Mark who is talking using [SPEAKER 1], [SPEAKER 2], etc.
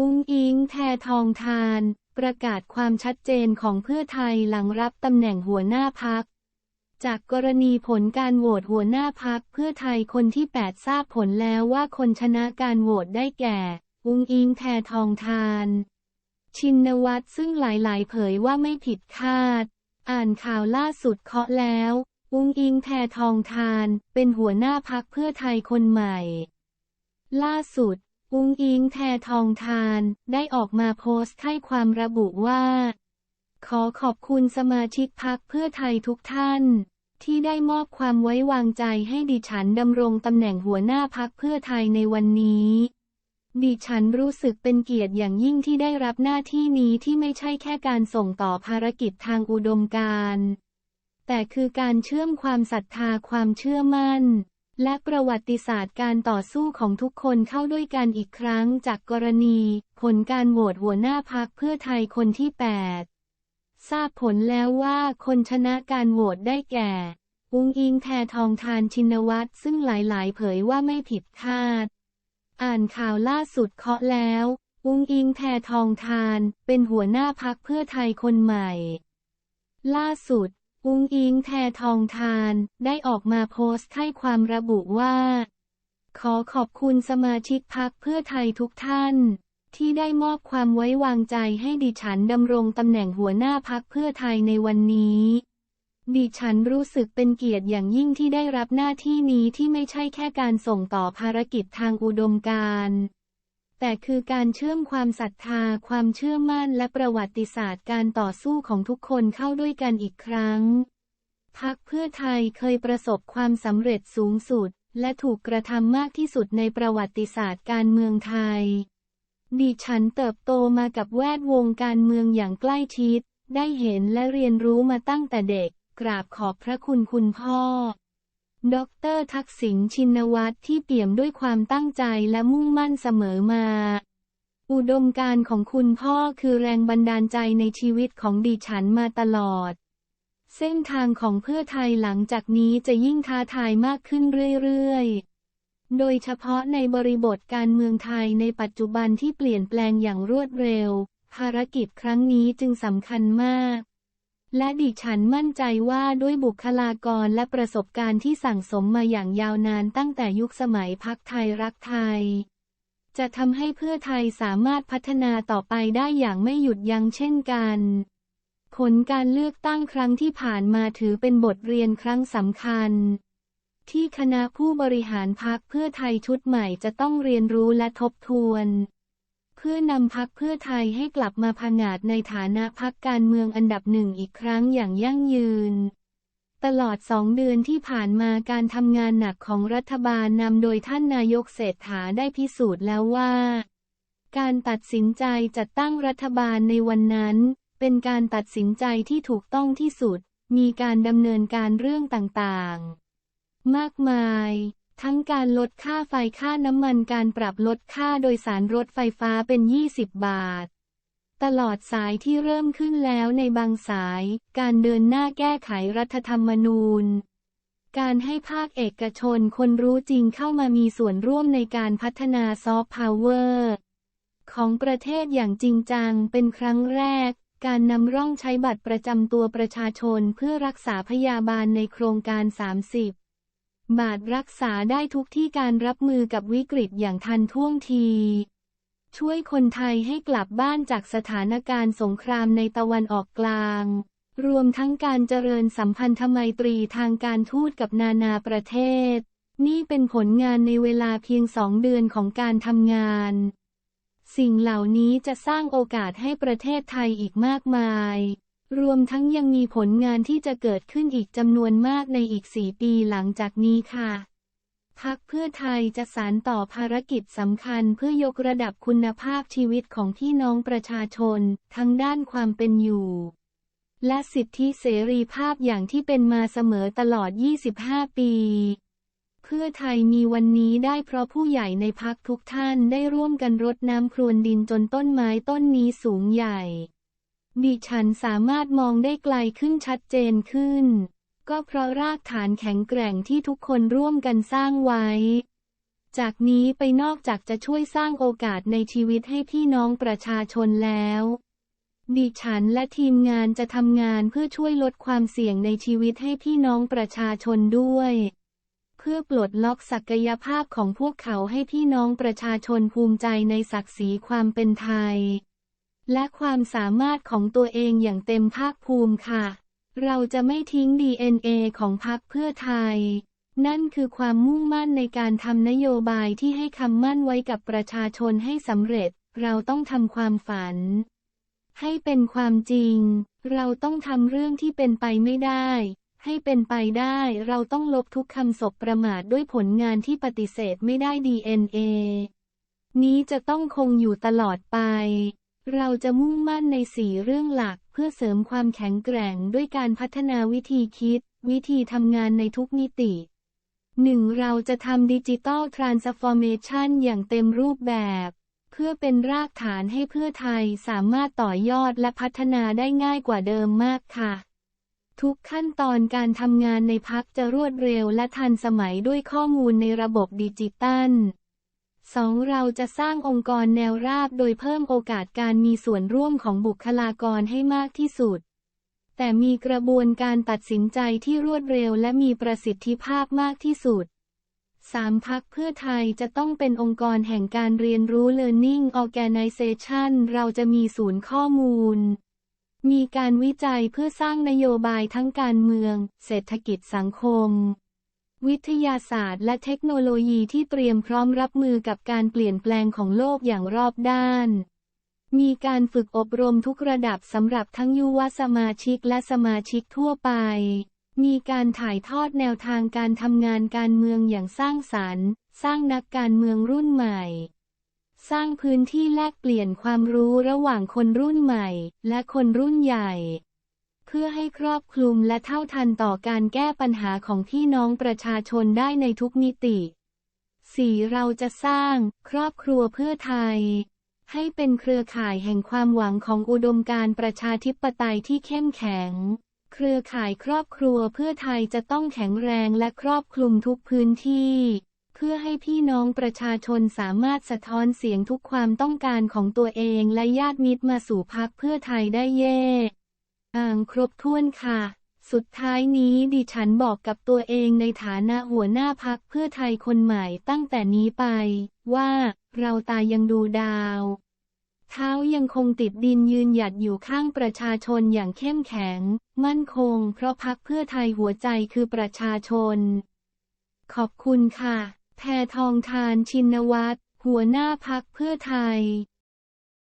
[SPEAKER 1] อุ้งอิงแททองทาน ประกาศความชัดเจนของเพื่อไทยหลังรับตำแหน่งหัวหน้าพัก จากกรณีผลการโหวตหัวหน้าพักเพื่อไทยคนที่ 8 ทราบผลแล้วว่าคนชนะการโหวตได้แก่ อุ้งอิงแททองทาน ชินวัตรซึ่งหลายๆ เผยว่าไม่ผิดคาด อ่านข่าวล่าสุดเคาะแล้ว อุ้งอิงแททองทาน เป็นหัวหน้าพักเพื่อไทยคนใหม่ ล่าสุด อุ้งอิงแททองทานได้ออกมาโพสต์ให้ความระบุว่า ขอขอบคุณสมาชิกพักเพื่อไทยทุกท่าน ที่ได้มอบความไว้วางใจให้ดิฉันดำรงตำแหน่งหัวหน้าพักเพื่อไทยในวันนี้ดิฉันรู้สึกเป็นเกียรติอย่างยิ่งที่ได้รับหน้าที่นี้ที่ไม่ใช่แค่การส่งต่อภารกิจทางอุดมการ แต่คือการเชื่อมความศรัทธาความเชื่อมั่น และประวัติศาสตร์การต่อสู้ของทุกคนเข้าด้วยกันอีกครั้งจากกรณี ผลการโหวตหัวหน้าพักเพื่อไทยคนที่ 8 ทราบผลแล้วว่าคนชนะการโหวตได้แก่ อุงอิงแททองทานชินวัตรซึ่งหลายๆ เผยว่าไม่ผิดคาด อ่านข่าวล่าสุดเคาะแล้ว อุงอิงแททองทาน เป็นหัวหน้าพักเพื่อไทยคนใหม่ ล่าสุด อุ้งอิงแททองทานได้ออกมาโพสต์ให้ความระบุว่า ขอขอบคุณสมาชิกพักเพื่อไทยทุกท่าน ที่ได้มอบความไว้วางใจให้ดิฉันดำรงตำแหน่งหัวหน้าพักเพื่อไทยในวันนี้ดิฉันรู้สึกเป็นเกียรติอย่างยิ่งที่ได้รับหน้าที่นี้ที่ไม่ใช่แค่การส่งต่อภารกิจทางอุดมการณ์ แต่คือการเชื่อมความศรัทธา ความเชื่อมั่นและประวัติศาสตร์การต่อสู้ของทุกคนเข้าด้วยกันอีกครั้ง พักเพื่อไทยเคยประสบความสำเร็จสูงสุด และถูกกระทำมากที่สุดในประวัติศาสตร์การเมืองไทย ดิฉันเติบโตมากับแวดวงการเมืองอย่างใกล้ชิด ได้เห็นและเรียนรู้มาตั้งแต่เด็ก กราบขอบพระคุณคุณพ่อ ดรทักษิณชินวัตรที่เปี่ยมด้วยความตั้งใจและมุ่งมั่นเสมอมา อุดมการของคุณพ่อคือแรงบันดาลใจในชีวิตของดิฉันมาตลอด เส้นทางของเพื่อไทยหลังจากนี้จะยิ่งท้าทายมากขึ้นเรื่อยๆ โดยเฉพาะในบริบทการเมืองไทยในปัจจุบันที่เปลี่ยนแปลงอย่างรวดเร็ว ภารกิจครั้งนี้จึงสำคัญมาก และดิฉันมั่นใจว่าด้วยบุคลากรและประสบการณ์ที่สั่งสมมาอย่างยาวนานตั้งแต่ยุคสมัยพักไทยรักไทย จะทำให้เพื่อไทยสามารถพัฒนาต่อไปได้อย่างไม่หยุดยั้งเช่นกัน ผลการเลือกตั้งครั้งที่ผ่านมาถือเป็นบทเรียนครั้งสำคัญ ที่คณะผู้บริหารพักเพื่อไทยชุดใหม่จะต้องเรียนรู้และทบทวน เพื่อนำพักเพื่อไทยให้กลับมาพังาจในฐานะพักการเมืองอันดับหนึ่งอีกครั้งอย่างยั่งยืน ตลอดสองเดือนที่ผ่านมาการทำงานหนักของรัฐบาลนำโดยท่านนายกเศรษฐาได้พิสูจน์แล้วว่า การตัดสินใจจัดตั้งรัฐบาลในวันนั้น เป็นการตัดสินใจที่ถูกต้องที่สุด มีการดำเนินการเรื่องต่างๆ มากมาย ทั้งการลดค่าไฟค่าน้ำมันการปรับลดค่าโดยสารรถไฟฟ้าเป็น 20 บาท ตลอดสายที่เริ่มขึ้นแล้วในบางสาย การเดินหน้าแก้ไขรัฐธรรมนูญ การให้ภาคเอกชนคนรู้จริงเข้ามามีส่วนร่วมในการพัฒนาซอฟต์พาวเวอร์ของประเทศอย่างจริงจังเป็นครั้งแรก การนำร่องใช้บัตรประจำตัวประชาชนเพื่อรักษาพยาบาลในโครงการ 30 บาทรักษาได้ทุกที่การรับมือกับวิกฤตอย่างทันท่วงที ช่วยคนไทยให้กลับบ้านจากสถานการณ์สงครามในตะวันออกกลาง รวมทั้งการเจริญสัมพันธไมตรีทางการทูตกับนานาประเทศ นี่เป็นผลงานในเวลาเพียงสองเดือนของการทำงาน สิ่งเหล่านี้จะสร้างโอกาสให้ประเทศไทยอีกมากมาย รวมทั้งยังมีผลงานที่จะเกิดขึ้นอีกจำนวนมากในอีกสี่ปีหลังจากนี้ค่ะพักเพื่อไทยจะสานต่อภารกิจสำคัญเพื่อยกระดับคุณภาพชีวิตของพี่น้องประชาชน ทั้งด้านความเป็นอยู่ และสิทธิเสรีภาพอย่างที่เป็นมาเสมอตลอด 25 ปี เพื่อไทยมีวันนี้ได้เพราะผู้ใหญ่ในพักทุกท่านได้ร่วมกันรดน้ำพรวนดินจนต้นไม้ต้นนี้สูงใหญ่ ดิฉันสามารถมองได้ไกลขึ้นชัดเจนขึ้น ก็เพราะรากฐานแข็งแกร่งที่ทุกคนร่วมกันสร้างไว้ จากนี้ไปนอกจากจะช่วยสร้างโอกาสในชีวิตให้พี่น้องประชาชนแล้ว ดิฉันและทีมงานจะทำงานเพื่อช่วยลดความเสี่ยงในชีวิตให้พี่น้องประชาชนด้วย เพื่อปลดล็อกศักยภาพของพวกเขาให้พี่น้องประชาชนภูมิใจในศักดิ์ศรีความเป็นไทย และความสามารถของตัวเองอย่างเต็มภาคภูมิค่ะ เราจะไม่ทิ้ง DNA ของพรรคเพื่อไทย นั่นคือความมุ่งมั่นในการทำนโยบายที่ให้คำมั่นไว้กับประชาชนให้สำเร็จ เราต้องทำความฝัน ให้เป็นความจริง เราต้องทำเรื่องที่เป็นไปไม่ได้ ให้เป็นไปได้เราต้องลบทุกคำศพประมาทด้วยผลงานที่ปฏิเสธไม่ได้ DNA นี้จะต้องคงอยู่ตลอดไป เราจะมุ่งมั่นในสี่เรื่องหลัก เพื่อเสริมความแข็งแกร่งด้วยการพัฒนาวิธีคิด วิธีทำงานในทุกมิติหนึ่งเราจะทำดิจิตอลทรานส์ฟอร์เมชันอย่างเต็มรูปแบบ เพื่อเป็นรากฐานให้เพื่อไทยสามารถต่อยอดและพัฒนาได้ง่ายกว่าเดิมมากค่ะ ทุกขั้นตอนการทำงานในพักจะรวดเร็วและทันสมัยด้วยข้อมูลในระบบดิจิตัล 2. เราจะสร้างองค์กรแนวราบโดยเพิ่มโอกาสการมีส่วนร่วมของบุคลากรให้มากที่สุด แต่มีกระบวนการตัดสินใจที่รวดเร็วและมีประสิทธิภาพมากที่สุด 3. พักเพื่อไทยจะต้องเป็นองค์กรแห่งการเรียนรู้ Learning Organization เราจะมีศูนย์ข้อมูล มีการวิจัยเพื่อสร้างนโยบายทั้งการเมือง เศรษฐกิจสังคม วิทยาศาสตร์และเทคโนโลยีที่เตรียมพร้อมรับมือกับการเปลี่ยนแปลงของโลกอย่างรอบด้าน มีการฝึกอบรมทุกระดับสำหรับทั้งยุวสมาชิกและสมาชิกทั่วไป มีการถ่ายทอดแนวทางการทำงานการเมืองอย่างสร้างสรรค์ สร้างนักการเมืองรุ่นใหม่ สร้างพื้นที่แลกเปลี่ยนความรู้ระหว่างคนรุ่นใหม่ และคนรุ่นใหญ่ พื่อให้ครอบคลุมและเท่าทันต่อการแก้ปัญหาของพี่น้องประชาชนได้ในทุกมิติ 4. เราจะสร้าง ครอบครัวเพื่อไทย ให้เป็นเครือข่ายแห่งความหวังของอุดมการประชาธิปไตยที่เข้มแข็ง เครือข่ายครอบครัวเพื่อไทยจะต้องแข็งแรงและครอบคลุมทุกพื้นที่ เพื่อให้พี่น้องประชาชนสามารถสะท้อนเสียงทุกความต้องการของตัวเองและญาติมิตรมาสู่พักเพื่อไทยได้เย่ อ่างครบถ้วนค่ะ สุดท้ายนี้ดิฉันบอกกับตัวเองในฐานะหัวหน้าพักเพื่อไทยคนใหม่ตั้งแต่นี้ไป ว่าเราตายังดูดาว เท้ายังคงติดดินยืนหยัดอยู่ข้างประชาชนอย่างเข้มแข็ง มั่นคง เพราะพักเพื่อไทยหัวใจคือประชาชน ขอบคุณค่ะ แพทองทานชินวัตรหัวหน้าพักเพื่อไทย